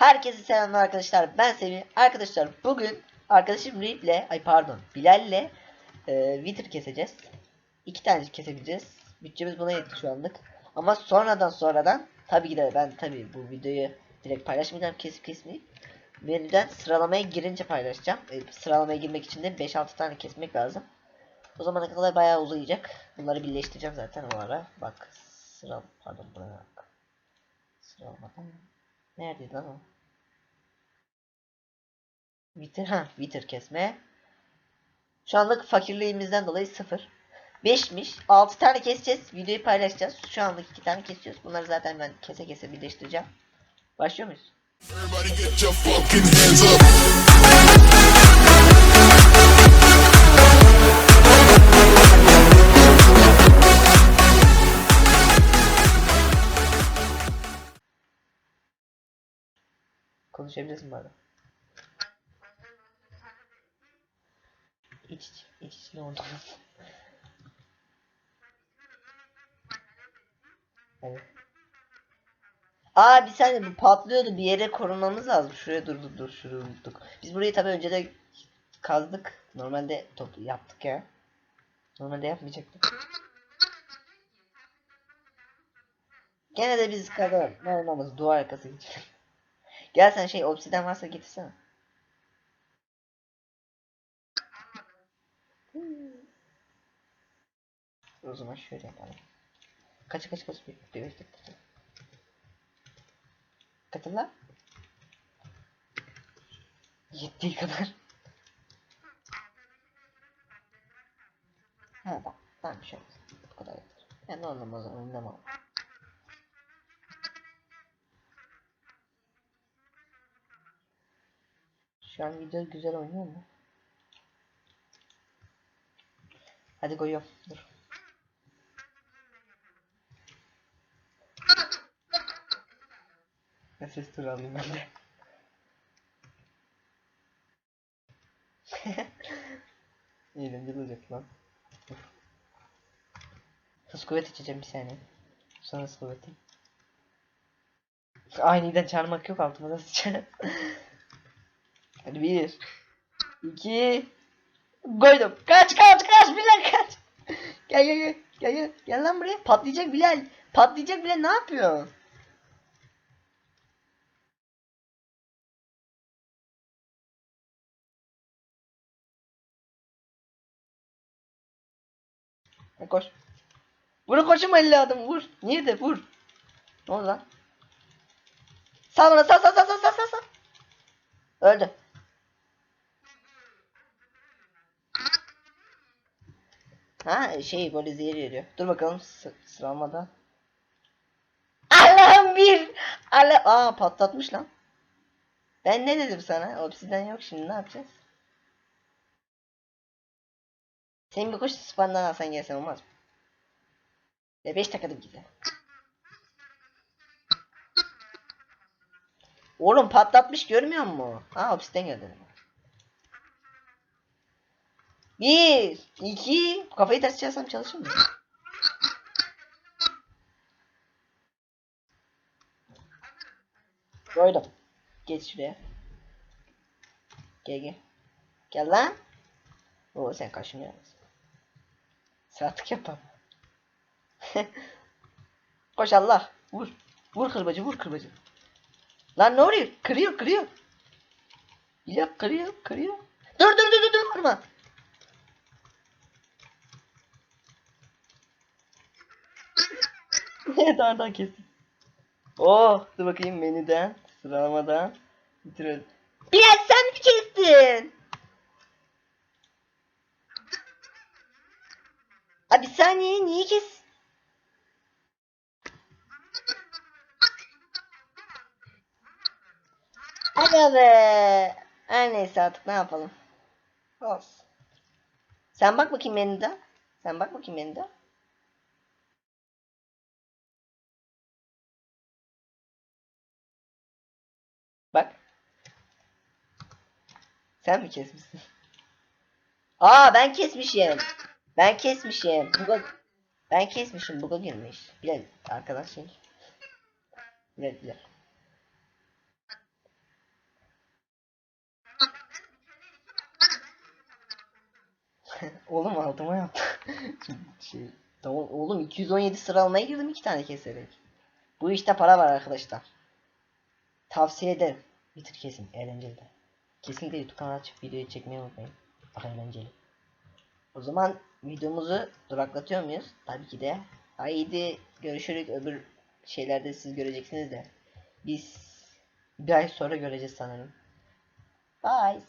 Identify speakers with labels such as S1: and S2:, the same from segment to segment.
S1: Herkese selamlar arkadaşlar. Ben Semih. Arkadaşlar bugün arkadaşım Rip'le, ay pardon, Bilal'le e, Wither keseceğiz. İki tane kesebileceğiz. Bütçemiz buna yetti şu anlık. Ama sonradan sonradan tabii ki de ben tabii bu videoyu direkt paylaşmayacağım kesip kesmeyip menüden sıralamaya girince paylaşacağım. E, sıralamaya girmek için de 5-6 tane kesmek lazım. O zamana kadar bayağı uzayacak. Bunları birleştireceğim zaten o ara. Bak sıra pardon buraya bak. Sıralamadan Neredeydi lan o? Bitir ha bitir kesme. Şu anlık fakirliğimizden dolayı sıfır. 5'miş. 6 tane keseceğiz. Videoyu paylaşacağız. Şu anlık 2 tane kesiyoruz. Bunları zaten ben kese kese birleştireceğim. Başlıyor muyuz? Konuşabilirsin bana. İç iç iç iç ne oldu? Aa bir saniye bu patlıyordu bir yere korunmamız lazım. Şuraya dur dur dur şurayı unuttuk. Biz burayı tabii önce de kazdık. Normalde top yaptık ya. Normalde yapmayacaktık. Gene de biz. Ne olmamız duvar arkası geçelim. Gel sen şey obsiden varsa getirsene. O zaman şöyle yapalım. Kaç kaç kaç bir bir. Katıl lan. Yettiği kadar. Ha bak. Tamam bir şey olmaz. Bu kadar yeter. Yani anlamaz anlamam. Şu an video güzel oynuyor mu? Hadi koyuyorum. Dur. Nefes tur alayım ben de. Eğlenceli olacak lan. Hız kuvvet içeceğim bir saniye. Sonra hız kuvveti. Aniden çarmak yok altıma da sıçarım. Hadi bir. iki. Koydum. Kaç kaç kaç Bilal kaç. Gel gel gel. Gel gel. Gel lan buraya. Patlayacak Bilal. Patlayacak Bilal ne yapıyor? Koş. Vur koşum elli adım vur. Nerede vur. Ne oldu lan? Sal bana sal sal sal sal sal, sal. Öldü. Ha şey böyle zehir veriyor. Dur bakalım sı sıramada. Allah'ım bir. Allah Aa patlatmış lan. Ben ne dedim sana? Obsiden yok şimdi ne yapacağız? Sen bir koş spawn'dan alsan gelsen olmaz mı? Ve 5 takıldım güzel. Oğlum patlatmış görmüyor musun? Aa hapisten geldi. Bir, iki, kafayı ters çevirsem çalışır mı? Koydum. Geç şuraya. Gel gel. Gel lan. Oo sen kaşınıyor? Saatlik yapam. Koş Allah. Vur. Vur kırbacı vur kırbacı. Lan ne oluyor? Kırıyor kırıyor. Ya kırıyor kırıyor. Dur dur dur dur dur vurma. Evet oradan kestim. Oh dur bakayım menüden sıralamadan bitirelim. Bilal sen mi kestin? Abi saniye niye kes? Aga be. Her neyse artık ne yapalım. Olsun. Sen bak bakayım menüde. Sen bak bakayım menüde. Sen mi kesmişsin? Aa ben kesmişim. Ben kesmişim. Buga... Ben kesmişim. Buga girmiş. Bilal arkadaşım. Şey. Bilal Bilal. oğlum altıma yaptı. şey, tamam, oğlum 217 sıralamaya girdim iki tane keserek. Bu işte para var arkadaşlar. Tavsiye ederim. Bitir kesin. Eğlenceli de. Kesinlikle YouTube kanalı açıp videoyu çekmeyi unutmayın. Bak eğlenceli. O zaman videomuzu duraklatıyor muyuz? Tabii ki de. Haydi görüşürüz öbür şeylerde siz göreceksiniz de. Biz bir ay sonra göreceğiz sanırım. Bye.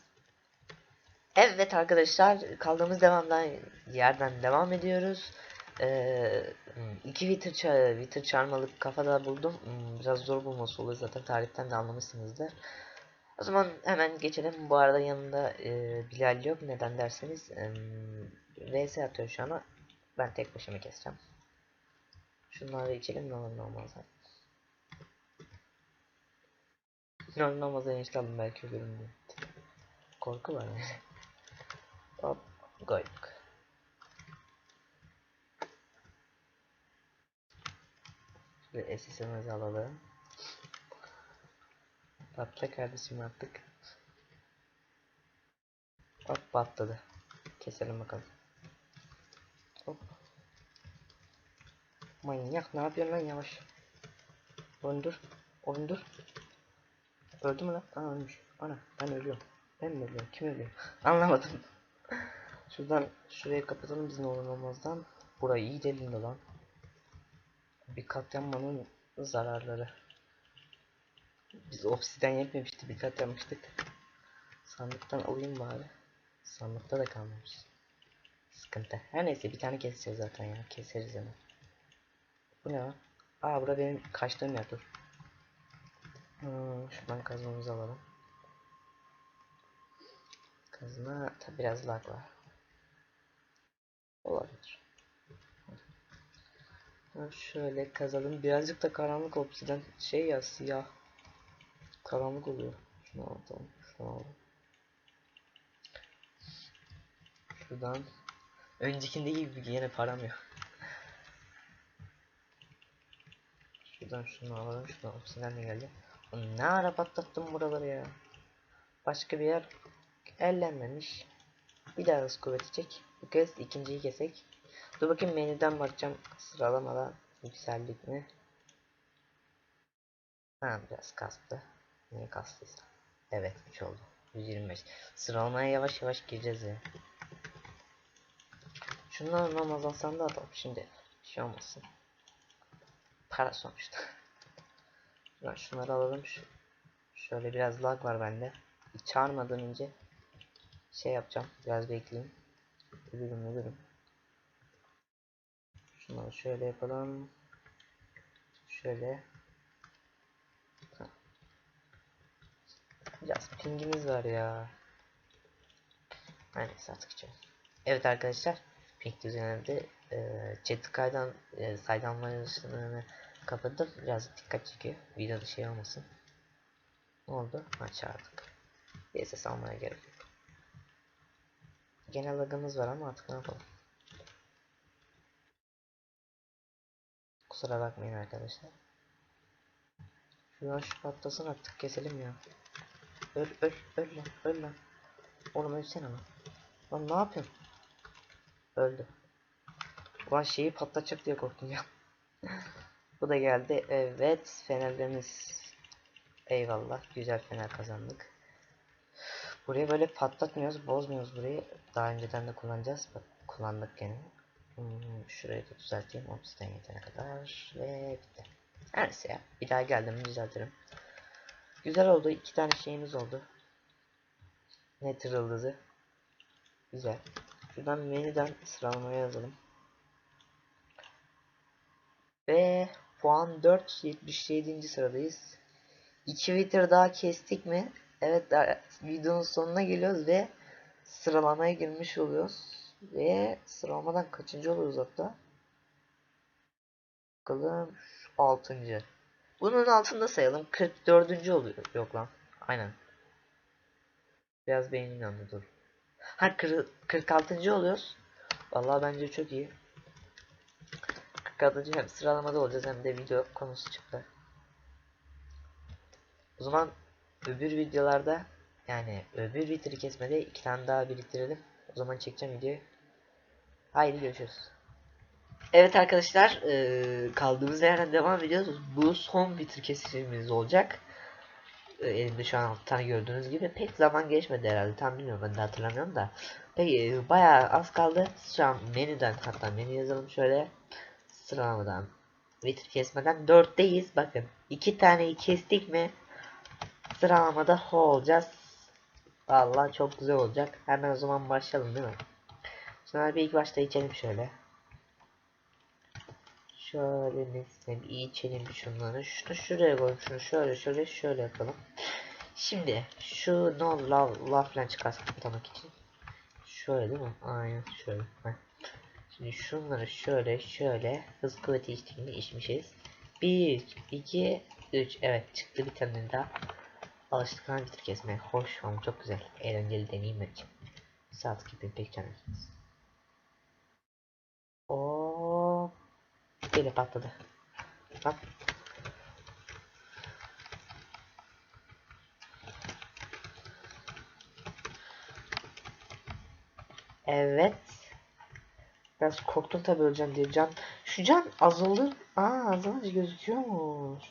S1: Evet arkadaşlar kaldığımız devamdan yerden devam ediyoruz. Ee, iki Wither, ça Wither çarmalık kafada buldum. Hmm, Biraz zor bulması oluyor zaten tariften de anlamışsınızdır. O zaman hemen geçelim. Bu arada yanında e, Bilal yok. Neden derseniz e, VS atıyor şu an. Ben tek başıma keseceğim. Şunları içelim ne olur ne olmaz. Ne olur ne olmaz enişte belki ölürüm diye. Korku var yani. Hop koyduk. Şöyle SS'imizi alalım. Patla kardeşim artık. Hop patladı. Keselim bakalım. Hop. Manyak ne yapıyorsun lan yavaş. Oğlum dur. Öldü mü lan? Aa ölmüş. Ana ben ölüyorum. Ben mi ölüyorum? Kim ölüyor? Anlamadım. Şuradan şurayı kapatalım biz ne olur olmazdan. Burayı iyi delindi lan. Bir kat yanmanın zararları. Biz obsiden yetmemişti bir kat yapmıştık. Sandıktan alayım bari. Sandıkta da kalmamış. Sıkıntı. Her neyse bir tane keseceğiz zaten ya. Keseriz hemen. Bu ne lan? Aa bura benim kaçtığım yer dur. Hmm, şuradan kazmamızı alalım. Kazma tabi biraz lag var. Olabilir. Şöyle kazalım. Birazcık da karanlık obsiden şey ya siyah. Karanlık oluyor. Şunu alalım. Şunu alalım. Şuradan. Öncekinde gibi yine param yok. Şuradan şunu alalım. Şunu obsiden de geldi. Oğlum Ne ara patlattım buraları ya. Başka bir yer ellenmemiş. Bir daha hız kuvveti çek. Bu kez ikinciyi kesek. Dur bakayım menüden bakacağım sıralamada yükseldik mi? Ha biraz kastı. Niye kastıysa. Evet 3 oldu. 125. Sıralamaya yavaş yavaş gireceğiz ya. Şunları Ramazan da atalım şimdi. Şey olmasın. Para sonuçta. Şuradan şunları alalım. Şu, şöyle biraz lag var bende. Hiç çağırmadan önce şey yapacağım. Biraz bekleyeyim. Ölürüm ölürüm. Şunları şöyle yapalım. Şöyle. Ha. Biraz pingimiz var ya. Neyse artık içelim. Evet arkadaşlar. Ping düzeninde e, chat kaydan e, saydamlarını kapadım. Biraz dikkat çekiyor. Videoda şey olmasın. Ne oldu? Ha çağırdık. DSS almaya gerek yok. Genel lagımız var ama artık ne yapalım. Kusura bakmayın arkadaşlar. Şuradan şu patlasın artık keselim ya. Öl öl öl lan öl lan. Oğlum ölsene lan. Lan ne yapıyorsun? Öldü. Ulan şeyi patlatacak diye korktum ya. Bu da geldi. Evet fenerlerimiz. Eyvallah. Güzel fener kazandık. Burayı böyle patlatmıyoruz. Bozmuyoruz burayı. Daha önceden de kullanacağız. Bak kullandık gene. Hmm, şurayı da düzelteyim. Obsidian yetene kadar. Ve bitti. Her neyse ya. Bir daha geldim düzeltirim. Güzel oldu. iki tane şeyimiz oldu. Nether yıldızı. Güzel. Şuradan menüden sıralamaya yazalım. Ve puan 4 77. sıradayız. 2 Wither daha kestik mi? Evet videonun sonuna geliyoruz ve sıralamaya girmiş oluyoruz. Ve sıralamadan kaçıncı oluyoruz hatta? Bakalım 6. Bunun altında sayalım 44. oluyor. Yok lan. Aynen. Biraz beynim yandı dur. Ha kır- 46. oluyoruz. Vallahi bence çok iyi. 46. hem sıralamada olacağız hem de video konusu çıktı. O zaman öbür videolarda yani öbür vitri kesmede iki tane daha biriktirelim. O zaman çekeceğim videoyu. Haydi görüşürüz. Evet arkadaşlar eee, kaldığımız yerden devam ediyoruz. Bu son bitir kesişimiz olacak. Eee, elimde şu an 6 tane gördüğünüz gibi pek zaman geçmedi herhalde tam bilmiyorum ben de hatırlamıyorum da. Peki eee, bayağı az kaldı. Şu an menüden hatta menü yazalım şöyle sıralamadan bitir kesmeden 4'teyiz bakın. 2 taneyi kestik mi sıralamada ho olacağız. Vallahi çok güzel olacak. Hemen o zaman başlayalım değil mi? Sonra bir ilk başta içelim şöyle. Şöyle mesela iyi içelim şunları. Şunu şuraya koyalım. Şunu şöyle şöyle şöyle yapalım. Şimdi şu no love love falan çıkarsın kapatmak için. Şöyle değil mi? Aynen şöyle. Heh. Şimdi şunları şöyle şöyle hız kuvveti içtiğini içmişiz. 1, 2, 3. Evet çıktı bir tane daha. Alıştık bitir kesmeye. Hoş ama çok güzel. Eğlenceli deneyim bence. Saat gibi pek canım. Böyle patladı. Bak. Evet. Biraz korktum tabii öleceğim diye can. Şu can azalır. Aa azalınca gözüküyormuş.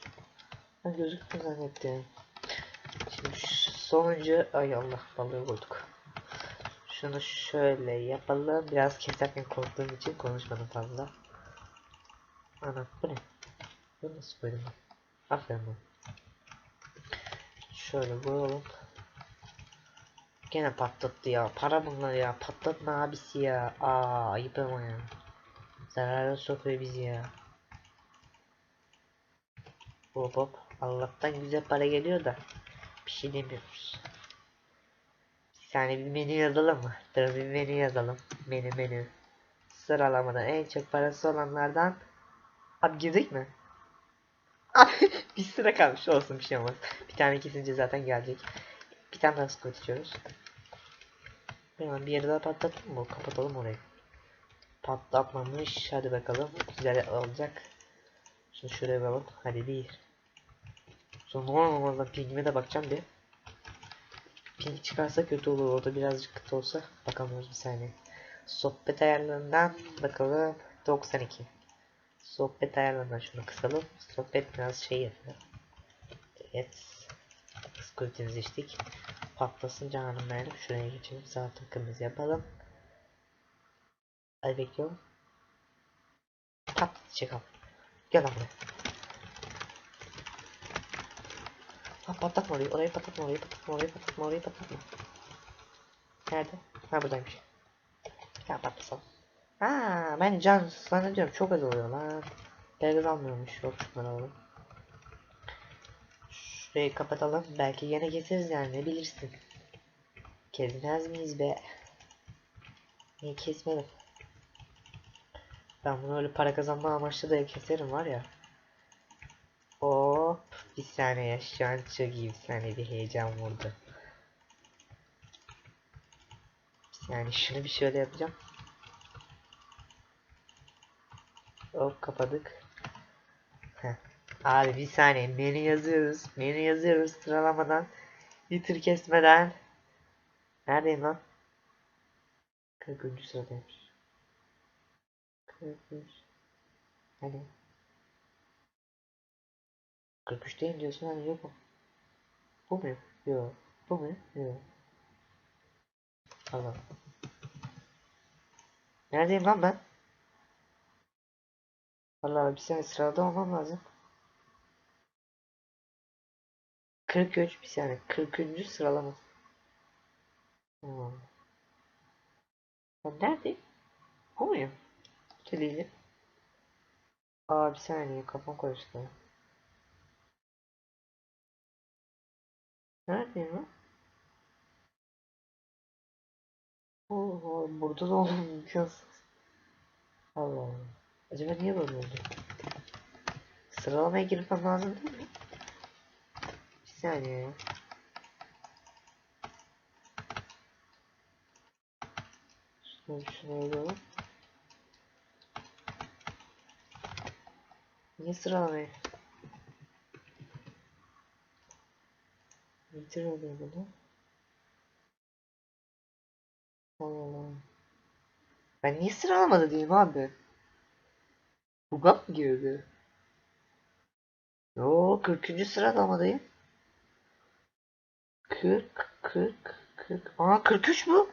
S1: Ben gözükmüyor zannettim. Şimdi sonuncu ay Allah balığı vurduk. Şunu şöyle yapalım. Biraz keserken korktuğum için konuşmadım fazla. Ana bu ne? Bu nasıl bölüm? Aferin bu. Şöyle koyalım. Gene patlattı ya. Para bunlar ya. Patlatma abisi ya. Aa ayıp ama ya. Zarara sokuyor bizi ya. Hop hop. Allah'tan güzel para geliyor da. Bir şey demiyoruz. Saniye bir menü yazalım mı? Dur bir menü yazalım. Menü menü. Sıralamadan en çok parası olanlardan. Abi girdik mi? Abi bir sıra kalmış olsun bir şey olmaz. Bir tane kesince zaten gelecek. Bir tane daha squat içiyoruz. Hemen bir yere daha patlatalım mı? Kapatalım orayı. Patlatmamış. Hadi bakalım. Güzel olacak. Şimdi şuraya bakalım. Hadi bir. Sonra normalde pingime de bakacağım bir. Ping çıkarsa kötü olur. Orada birazcık kötü olsa. Bakalım bir saniye. Sohbet ayarlarından bakalım. 92. Sohbet ayarlarından şunu kısalım. Sohbet biraz şey yapıyor. Evet. Squid'imizi içtik. Patlasın canım benim. Şuraya geçelim. Sağ tıkımızı yapalım. Hadi bekliyorum. Pat çıkalım. Gel buraya. Ha patlatma orayı. Orayı patlatma orayı patlatma orayı patlatma orayı patlatma. Nerede? Ha buradaymış. Tane patlasalım. Ha ben can zannediyorum çok az oluyor lan. Belki almıyormuş. Yok şunları alalım. Şurayı kapatalım. Belki yine keseriz yani ne bilirsin. Kesmez miyiz be? Niye kesmedim? Ben bunu öyle para kazanma amaçlı da keserim var ya. Hop bir saniye şu an çok iyi bir saniye bir heyecan vurdu. Yani şunu bir şöyle yapacağım. Hop kapadık. Heh. Abi bir saniye menü yazıyoruz. Menü yazıyoruz sıralamadan. Bitir kesmeden. Neredeyim lan? 40. sıradaymış. 43. Hani? 43 değil diyorsun hani yok mu? Bu mu? Yok. Bu mu? Yok. Tamam. Neredeyim lan ben? Vallahi bir saniye sırada olmam lazım. 43 bir saniye 40. sıralama. Hmm. Ben neredeyim? Bu muyum? Televizyon. Aa bir saniye kafam karıştı. Neredeyim lan? Oo, burada da imkansız. Allah Allah. Acaba niye böyle oldu? Sıralamaya girmem lazım değil mi? Bir saniye ya. Şunu şunu. Niye sıralamaya? Bitir oluyor bunu. Allah Allah. Ben niye sıralamada değilim abi? Buga mı girdi? Yo 40. sıralamadayım. 40 40 40. Aa 43 bu.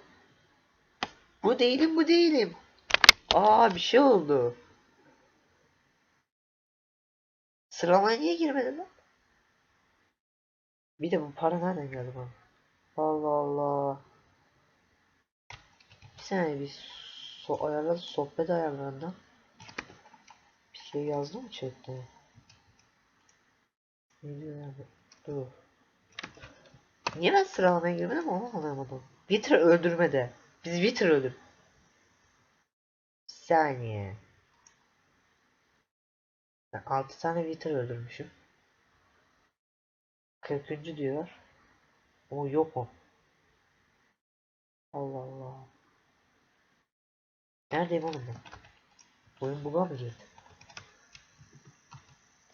S1: Bu değilim bu değilim. Aa bir şey oldu. Sıralamaya niye girmedi lan? Bir de bu para nereden geldi bana? Allah Allah. Bir saniye bir so ayarladı sohbet ayarlarından. Şey yazdı mı chatte? Ne diyor abi? Dur. Niye ben sıralamaya girmedim onu anlamadım. Wither öldürmede. Biz Wither öldür. Bir saniye. Ben 6 tane Wither öldürmüşüm. 40. diyor. O yok o. Allah Allah. Neredeyim oğlum ben? Oyun buga mı girdi?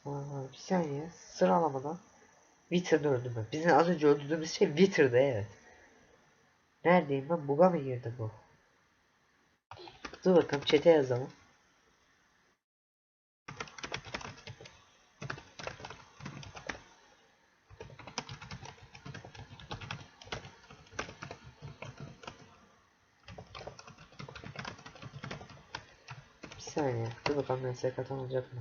S1: Bir saniye. Sıralamadan Wither'da öldüm ben. Bizim az önce öldürdüğümüz şey Wither'da evet. Neredeyim ben? Buga mı girdi bu? Dur bakalım chat'e yazalım. Bir saniye. Dur bakalım mesaj olacak mı?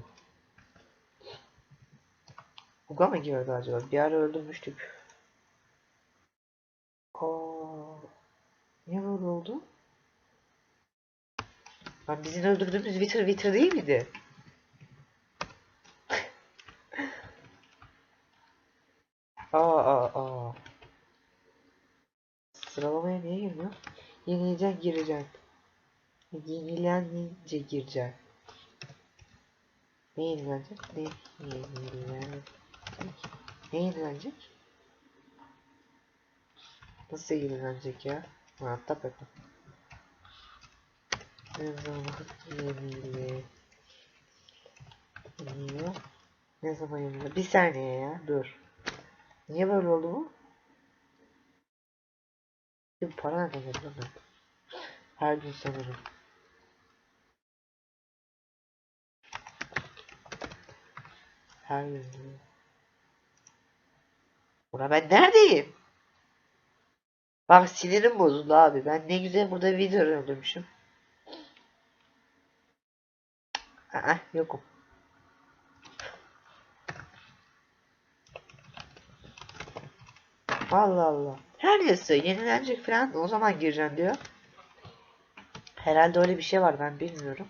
S1: Buga mı girdi acaba? Bir ara öldürmüştük. Aa, niye böyle oldu? Lan bizim öldürdüğümüz Wither Wither değil miydi? aa aa aa. Sıralamaya niye girmiyor? Yenileceğim gireceğim. Yenilenince gireceğim. Ne yenilenecek? Ne yenilenecek? Ne yenilenecek? Nasıl yenilenecek ya? Ha, tak bakalım. Ne zaman yenile... Niye? Ne zaman yenile? Bir saniye ya, dur. Niye böyle oldu bu? Bir para nereden geldi lan? Her gün sanırım. Her gün. Ulan ben neredeyim? Bak sinirim bozuldu abi. Ben ne güzel burada video öldürmüşüm. Aa yokum. Allah Allah. Her neyse yenilenecek falan o zaman gireceğim diyor. Herhalde öyle bir şey var ben bilmiyorum.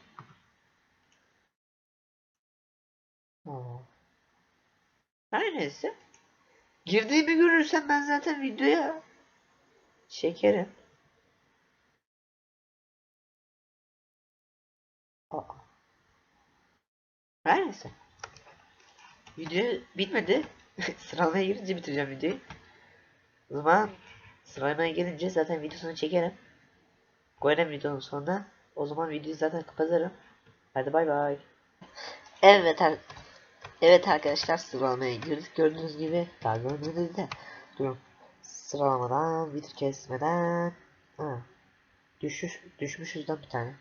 S1: Her neyse. Girdiğimi görürsen ben zaten videoya çekerim. Aa. Her neyse. Video bitmedi. Sıralamaya girince bitireceğim videoyu. O zaman sıralamaya gelince zaten videosunu çekerim. Koyarım videonun sonuna. O zaman videoyu zaten kapatırım. Hadi bay bay. Evet ar Evet arkadaşlar sıralamaya girdik. Gördüğünüz gibi daha görmediniz de. Durun. Sıralamadan bitir kesmeden. Ha. Düşüş, düşmüşüz lan bir tane.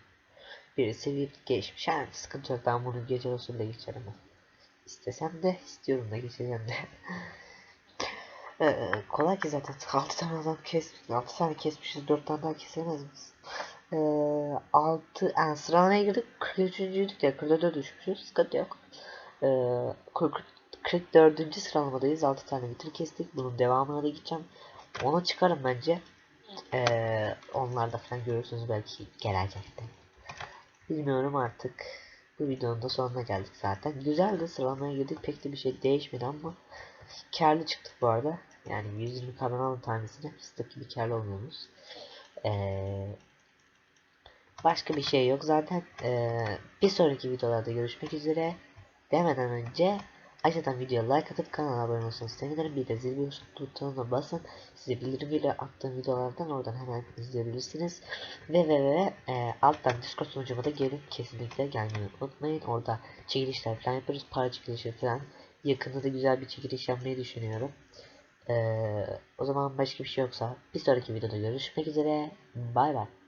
S1: Birisi bir geçmiş. Yani sıkıntı yok. Ben bunu gece da geçerim. ben. İstesem de istiyorum da geçeceğim de. Ee, kolay ki zaten 6 tane adam kes 6 tane kesmişiz 4 tane daha kesemez miyiz? Ee, 6 yani sıralamaya girdik 43. de 44'e düşmüşüz sıkıntı yok. Ee, 40, 44. sıralamadayız 6 tane bitir kestik bunun devamına da gideceğim ona çıkarım bence ee, onlarda falan görürsünüz belki gelecekte bilmiyorum artık bu videonun da sonuna geldik zaten güzeldi sıralamaya girdik pek de bir şey değişmedi ama karlı çıktık bu arada. Yani 120 kadar alın tanesine fıstık gibi karlı olmuyoruz. Ee, başka bir şey yok zaten. Ee, bir sonraki videolarda görüşmek üzere. Demeden önce aşağıdan videoya like atıp kanala abone olursanız sevinirim. Bir de zil butonuna basın. Size bildirimle attığım videolardan oradan hemen izleyebilirsiniz. Ve ve ve e, alttan Discord sunucuma da gelip kesinlikle gelmeyi unutmayın. Orada çekilişler falan yapıyoruz. Para çekilişi falan. Yakında da güzel bir çekiliş yapmayı düşünüyorum. Ee, o zaman başka bir şey yoksa bir sonraki videoda görüşmek üzere. Bay bay.